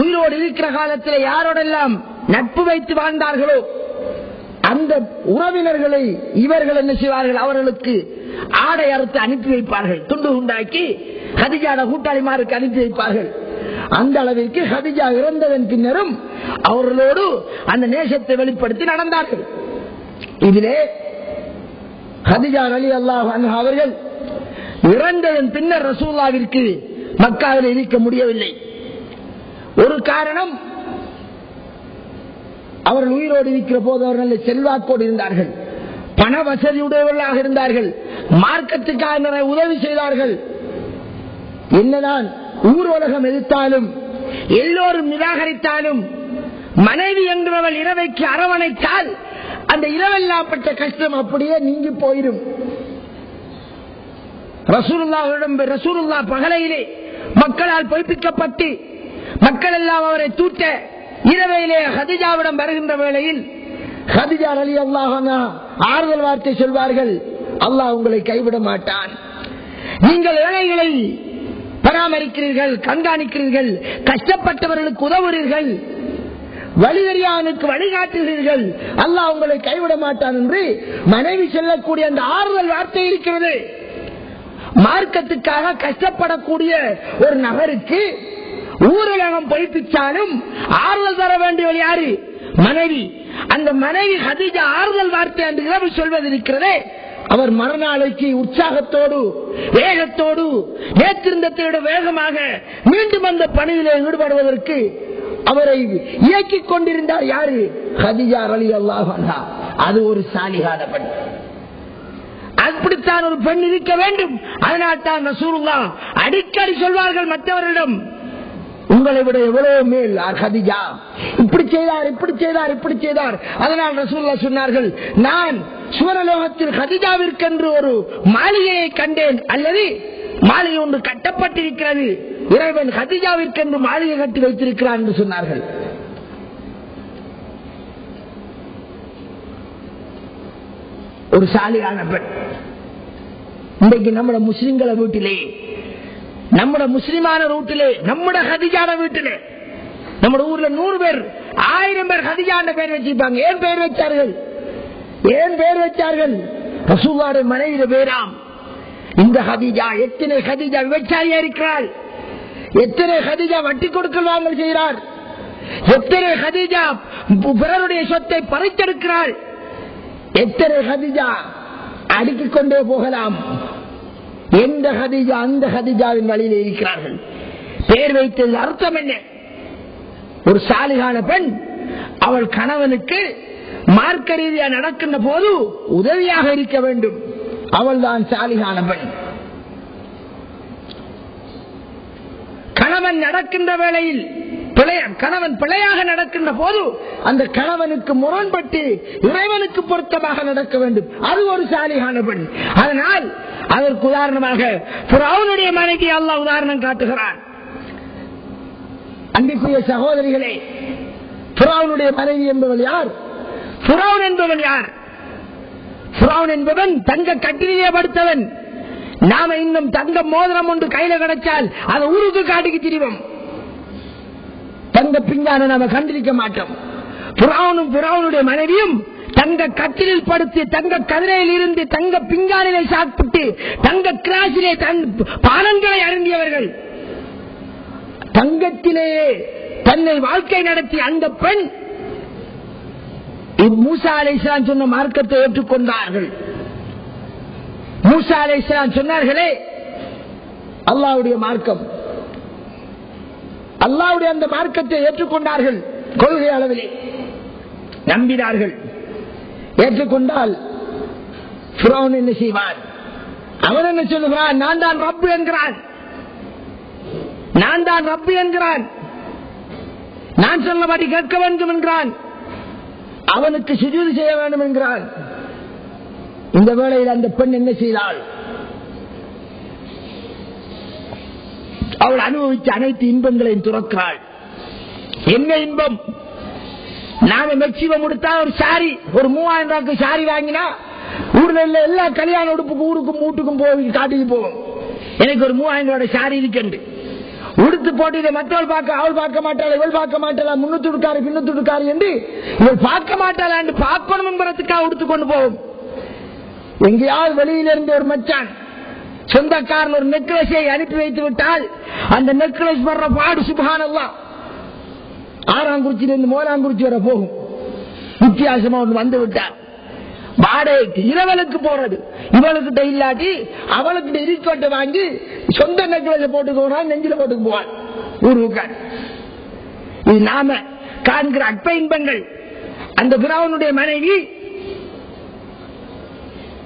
உயிரோடு இருக்கிற காலத்தில் யாரோடெல்லாம் நட்பு வைத்து வாழ்ந்தார்களோ அந்த உறவினர்களை இவர்கள் என்ன செய்வார்கள்? அவர்களுக்கு ஆடை அறுத்து அனுப்பி வைப்பார்கள். துண்டு உண்டாக்கி ஹதிஜாட கூட்டாளிமாருக்கு அனுப்பி வைப்பார்கள். அந்த அளவிற்கு ஹதிஜா இறந்ததன் பின்னரும் அவர்களோடு அந்த நேசத்தை வெளிப்படுத்தி நடந்தார்கள். இதிலே ஹதிஜா அலி அல்லாஹ் அவர்கள் இறந்ததன் பின்னர் ரசூல்லாவிற்கு மக்காவில் இருக்க முடியவில்லை. ஒரு காரணம் அவர்கள் உயிரோடு இருக்கிற போது அவர்கள் நல்ல செல்வாக்கோடு இருந்தார்கள். பண வசதியுடையவர்களாக இருந்தார்கள். மார்க்கத்துக்காக நிறைய உதவி செய்தார்கள். என்னதான் ஊர் உலகம் எதிர்த்தாலும் எல்லோரும் நிராகரித்தாலும் மனைவி என்றவள் இரவைக்கு அரவணைத்தால் அந்த இரவெல்லாப்பட்ட கஷ்டம் அப்படியே நீங்கி போயிடும் ரசூலுல்லாவிடம் ரசூலுல்லா பகலையிலே மக்களால் பொய்ப்பிக்கப்பட்டு மக்கள் எல்லாம் அவரை தூட்ட இரவையிலே ஹதிஜாவிடம் வருகின்ற வேளையில் ஹதிஜா அலி அல்லாஹ் ஆறுதல் வார்த்தை சொல்வார்கள் அல்லாஹ் உங்களை கைவிட மாட்டான். நீங்கள் ஏழைகளை பராமரிக்கிறீர்கள் கண்காணிக்கிறீர்கள் கஷ்டப்பட்டவர்களுக்கு உதவுகிறீர்கள் வழிகரியானுக்கு வழிகாட்டுகிறீர்கள் அல்லாஹ் உங்களை கைவிட மாட்டான் என்று மனைவி சொல்லக்கூடிய அந்த ஆறுதல் வார்த்தை இருக்கிறது. மார்க்கத்துக்காக கஷ்டப்படக்கூடிய ஒரு நபருக்கு ஊரலகம் பொய்ப்பிச்சாலும் ஆறுதல் தர வேண்டியவர் யாரு? மனைவி. அந்த மனைவி ஹதிஜா ஆறுதல் வார்த்தை என்று இரவு சொல்வது இருக்கிறதே அவர் மறுநாளைக்கு உற்சாகத்தோடு வேகத்தோடு நேற்றிருந்தத்தை வேகமாக மீண்டும் அந்த பணியிலே ஈடுபடுவதற்கு அவரை இயக்கிக் கொண்டிருந்தார் யாரு? ஹதிஜா அலி அல்லாஹ் அது ஒரு சாலிகான பணி. அப்படித்தான் ஒரு பெண் இருக்க வேண்டும். அதனால் தான் ரசூலுல்லா அடிக்கடி சொல்வார்கள் மற்றவர்களிடம் உங்களை விட எவ்வளவு மேல் ஹதிஜா. இப்படி செய்தார் இப்படி செய்தார் இப்படி செய்தார். அதனால் ரசூல்லா சொன்னார்கள் நான் சுவரலோகத்தில் ஹதிஜாவிற்கென்று ஒரு மாளிகையை கண்டேன். அல்லது மாளிகை ஒன்று கட்டப்பட்டிருக்கிறது. இறைவன் ஹதிஜாவிற்கென்று மாளிகை கட்டி வைத்திருக்கிறான் என்று சொன்னார்கள். ஒரு சாலியான பெண். இன்றைக்கு நம்மட முஸ்லிம்கள வீட்டிலே நம்மட முஸ்லிமான ரூட்டிலே நம்மட ஹதிஜான வீட்டிலே நம்ம ஊர்ல நூறு பேர் ஆயிரம் பேர் ஹதிஜான பேர் வச்சிருப்பாங்க. ஏன் பேர் வச்சார்கள்? ஏன் பேர் வச்சார்கள்? ரசூல்லாட மனைவிட பேராம். இந்த ஹதிஜா எத்தனை ஹதிஜா விவசாயியா இருக்கிறாள்? எத்தனை ஹதிஜா வட்டி கொடுக்கல் வாங்கல் செய்கிறார்? எத்தனை ஹதிஜா பிறருடைய சொத்தை பறித்தெடுக்கிறாள்? எத்தனை ஹதிஜா அடுக்கிக் கொண்டே போகலாம்? எந்த ஹதிஜா அந்த ஹதிஜாவின் வழியில் இருக்கிறார்கள்? பேர் வைத்தது அர்த்தம் என்ன? ஒரு சாலிகான பெண் அவள் கணவனுக்கு மார்க்க ரீதியா நடக்கின்ற போது உதவியாக இருக்க வேண்டும். அவள் தான் சாலிகான பெண். கணவன் நடக்கின்ற வேளையில் கணவன் பிழையாக நடக்கின்ற போது அந்த கணவனுக்கு முரண்பட்டு இறைவனுக்கு பொருத்தமாக நடக்க வேண்டும். அது ஒரு சாலிகான பெண். அதனால் அதற்கு உதாரணமாக புறாவுடைய மனைவி அல்லா உதாரணம் காட்டுகிறான். அன்பிற்குரிய சகோதரிகளே புறாவுடைய மனைவி என்பவள் யார்? புறாவன் என்பவன் யார்? புறாவன் என்பவன் தங்க கட்டிலேயே படுத்தவன். நாம இன்னும் தங்க மோதிரம் ஒன்று கையில கிடைச்சால் அதை ஊருக்கு காட்டிக்கு திரிவோம். தங்க பிஞ்சான நாம கண்டிருக்க மாட்டோம். புறாவனும் புறாவனுடைய மனைவியும் தங்க கட்டிலில் படுத்து தங்க கதிரையில் இருந்து தங்க பிங்கானிலை சாப்பிட்டு தங்க கிராசிலே தன் பானங்களை அருந்தியவர்கள். தங்கத்திலேயே தன்னை வாழ்க்கை நடத்தி அந்த பெண் மூசா அலை சொன்ன மார்க்கத்தை ஏற்றுக்கொண்டார்கள். மூசா அலை சொன்னார்களே அல்லாவுடைய மார்க்கம். அல்லாவுடைய அந்த மார்க்கத்தை ஏற்றுக்கொண்டார்கள் கொள்கை அளவிலே. நம்பினார்கள். ஏற்றுக்கொண்டால் என்ன செய்வான் அவன் என்ன சொல்லுகிறான்? நான் தான் ரப்பு என்கிறான். நான் தான் ரப்பு என்கிறான். நான் சொன்னபடி கேட்க வேண்டும் என்கிறான். அவனுக்கு சுஜூதி செய்ய வேண்டும் என்கிறான். இந்த வேளையில் அந்த பெண் என்ன செய்தாள்? அவள் அனுபவித்த அனைத்து இன்பங்களையும் துறக்கிறாள். என்ன இன்பம்? நாம மெக்சிமம் கொடுத்தா ஒரு சாரி ஒரு மூவாயிரம் ரூபாய்க்கு சாரி வாங்கினா ஊர்ல இல்ல எல்லா கல்யாண உடுப்புக்கும் ஊருக்கும் மூட்டுக்கும் போய் காட்டிட்டு போவோம். எனக்கு ஒரு மூவாயிரம் ரூபாய் சாரி இருக்கு உடுத்து போட்டு மற்றவள் பார்க்க அவள் பார்க்க மாட்டாள் இவள் பார்க்க மாட்டாளா முன்னூத்துடுக்காரு பின்னூத்துடுக்காரு என்று இவள் பார்க்க மாட்டாளா என்று பார்ப்பனும் என்பதற்காக உடுத்து கொண்டு போகும் எங்கேயாவது வெளியிலிருந்து ஒரு மச்சான் சொந்தக்காரன் ஒரு நெக்லஸை அனுப்பி வைத்து விட்டால் அந்த நெக்லஸ் வர்ற பாடு சுபகானல்லாம் ஆறாங்குறிச்சியிலிருந்து மோலாங்குறிச்சி வர போகும். வித்தியாசமா ஒன்று வந்து விட்டார். வாடகைக்கு இரவலுக்கு போறது. இவளுக்கிட்ட இல்லாட்டி அவளுக்கிட்ட இருக்கோட்டை வாங்கி சொந்த நெக்லஸ் போட்டு நெஞ்சில போட்டுக்கு போவான் ஊர் உட்கார் இது நாம காண்கிற அற்ப இன்பங்கள் அந்த பிராவனுடைய மனைவி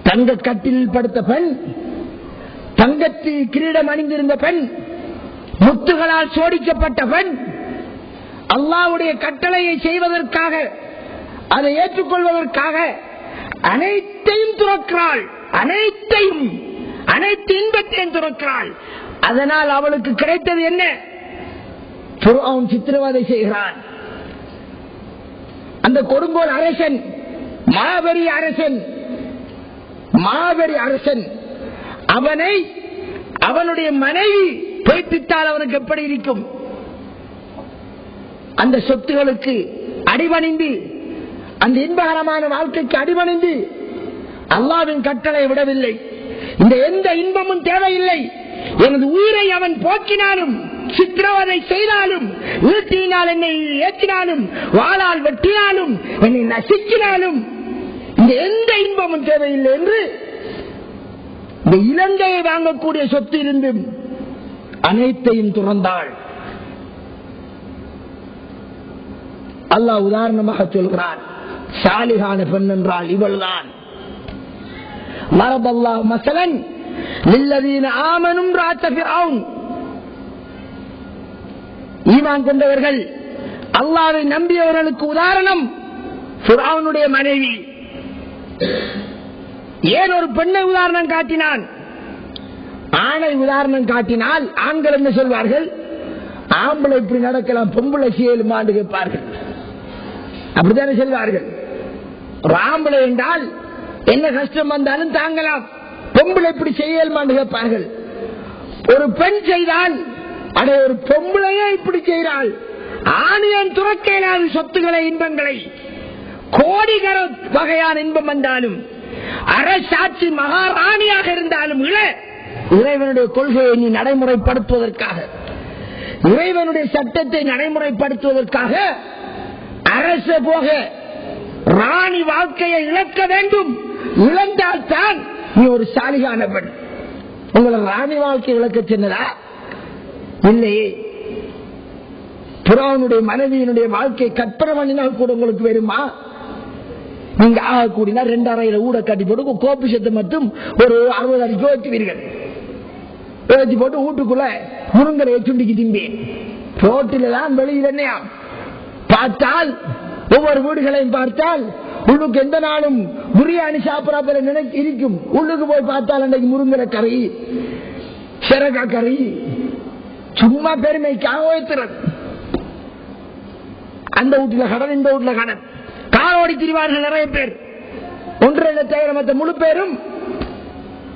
தங்க கட்டில் படுத்த பெண் தங்கத்தில் கிரீடம் அணிந்திருந்த பெண் முத்துகளால் சோடிக்கப்பட்ட பெண் அல்லாவுடைய கட்டளையை செய்வதற்காக அதை ஏற்றுக்கொள்வதற்காக அனைத்தையும் துறக்கிறாள். அனைத்தையும் அனைத்து இன்பத்தையும் துறக்கிறாள். அதனால் அவளுக்கு கிடைத்தது என்ன? அவன் சித்திரவதை செய்கிறான். அந்த கொடுங்கோல் அரசன் மாபெரிய அரசன் மாபெரிய அரசன் அவனை அவனுடைய மனைவி பொய்ப்பித்தால் அவனுக்கு எப்படி இருக்கும்? அந்த சொத்துகளுக்கு அடிவணிந்து அந்த இன்பகரமான வாழ்க்கைக்கு அடிவணிந்து அல்லாவின் கட்டளை விடவில்லை. இந்த எந்த இன்பமும் தேவையில்லை. எனது உயிரை அவன் போக்கினாலும் சித்திரவதை செய்தாலும் ஈட்டினால் என்னை ஏற்றினாலும் வாளால் வெட்டினாலும் என்னை நசுக்கினாலும் இந்த எந்த இன்பமும் தேவையில்லை என்று இந்த இலங்கையை வாங்கக்கூடிய சொத்து இருந்தும் அனைத்தையும் துறந்தாள். அல்லாஹ் உதாரணமாக சொல்கிறான் சாலிகான பெண் என்றால் இவள்தான். மரபல்லா மசலன் நில்லதீன ஆமனும் ராத்தபிராவும் ஈமான் கொண்டவர்கள் அல்லாவை நம்பியவர்களுக்கு உதாரணம் மனைவி. ஏன் ஒரு பெண்ணை உதாரணம் காட்டினான்? ஆணை உதாரணம் காட்டினால் ஆண்கள் என்ன சொல்வார்கள்? ஆம்பளை இப்படி நடக்கலாம் பொம்பளை செய்யலுமாண்டு கேட்பார்கள். அப்படித்தானே சொல்வார்கள். ஒரு ஆம்பளை என்றால் என்ன கஷ்டம் வந்தாலும் தாங்கலாம். பொம்பளை இப்படி செய்யலுமாண்டு கேட்பார்கள். ஒரு பெண் செய்தால் அதை ஒரு பொம்பளையே இப்படி செய்கிறாள் ஆணியன் துறக்க சொத்துக்களை இன்பங்களை? கோடிகர வகையான இன்பம் வந்தாலும் அரசாட்சி மகாராணியாக இருந்தாலும் இறைவனுடைய கொள்கையை நீ நடைமுறைப்படுத்துவதற்காக இறைவனுடைய சட்டத்தை நடைமுறைப்படுத்துவதற்காக அரச போக ராணி வாழ்க்கையை இழக்க வேண்டும். இழந்தால் தான் நீ ஒரு சாலிகான பெண் உங்களை ராணி வாழ்க்கை இழக்க சொன்னதா? இல்லையே. புறாவனுடைய மனைவியினுடைய வாழ்க்கை கற்பனை பண்ணினால் கூட உங்களுக்கு வருமா நீங்க ஆக கூடினா ரெண்டு அறையில ஊட கட்டி போட்டு கோப்பு சத்து மட்டும் ஒரு அறுபது அடிக்கு வச்சுவீர்கள் ஏற்றி போட்டு வீட்டுக்குள்ள முருங்கரை சுண்டிக்கு திம்பி ரோட்டில தான் வெளியில் என்னையா பார்த்தால் ஒவ்வொரு வீடுகளையும் பார்த்தால் உள்ளுக்கு எந்த நாளும் பிரியாணி சாப்பிடா போல நினைச்சு இருக்கும். உள்ளுக்கு போய் பார்த்தால் அன்றைக்கு முருங்கரை கறி சிறகா கறி சும்மா பெருமைக்காக உயர்த்துறது. அந்த வீட்டுல கடன் இந்த வீட்டுல கடன். ஓடி திரிவார்கள் நிறைய பேர். ஒன்றரை லட்சம் மற்ற முழு பேரும்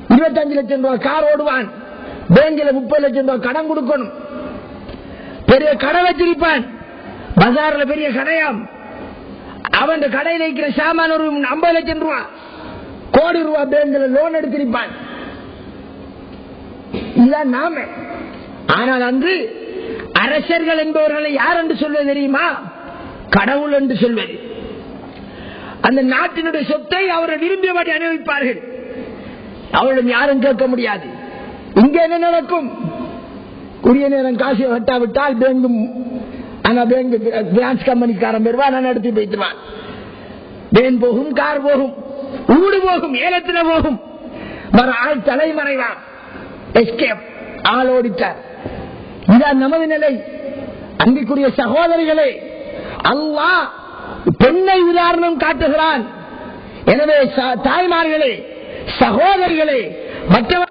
இருபத்தஞ்சு லட்சம் ரூபாய் கார் ஓடுவான். பேங்கில முப்பது லட்சம் ரூபாய் கடன் கொடுக்கணும். பெரிய கடை வச்சிருப்பான். பஜார்ல பெரிய கடையாம். அவன் கடையில் இருக்கிற சாமான ஒரு ஐம்பது லட்சம் ரூபாய் கோடி ரூபாய் பேங்கில் லோன் எடுத்திருப்பான். இதுதான் நாம. ஆனால் அன்று அரசர்கள் என்பவர்களை யார் என்று சொல்வது தெரியுமா? கடவுள் என்று சொல்வது. அந்த நாட்டினுடைய சொத்தை அவர்கள் விரும்பியபடி அனுபவிப்பார்கள் அவரிடம் யாரும் கேட்க முடியாது. இங்க என்ன நடக்கும்? உரிய நேரம் காசு கட்டாவிட்டால் பேங்கும் ஆனா பேங்க் பிரான்ஸ் கம்பெனிக்காரன் பெறுவான் நான் எடுத்து வைத்துவான் வேன் போகும் கார் போகும் ஊடு போகும் ஏலத்துல போகும். மறு ஆள் தலைமறைவான். எஸ்கேப் ஆள் ஓடித்தார் இதான் நமது நிலை. அன்பிற்குரிய சகோதரிகளே அல்லாஹ் பெண்ணை உதாரணம் காட்டுகிறான். எனவே தாய்மார்களே சகோதரிகளே மற்றவர்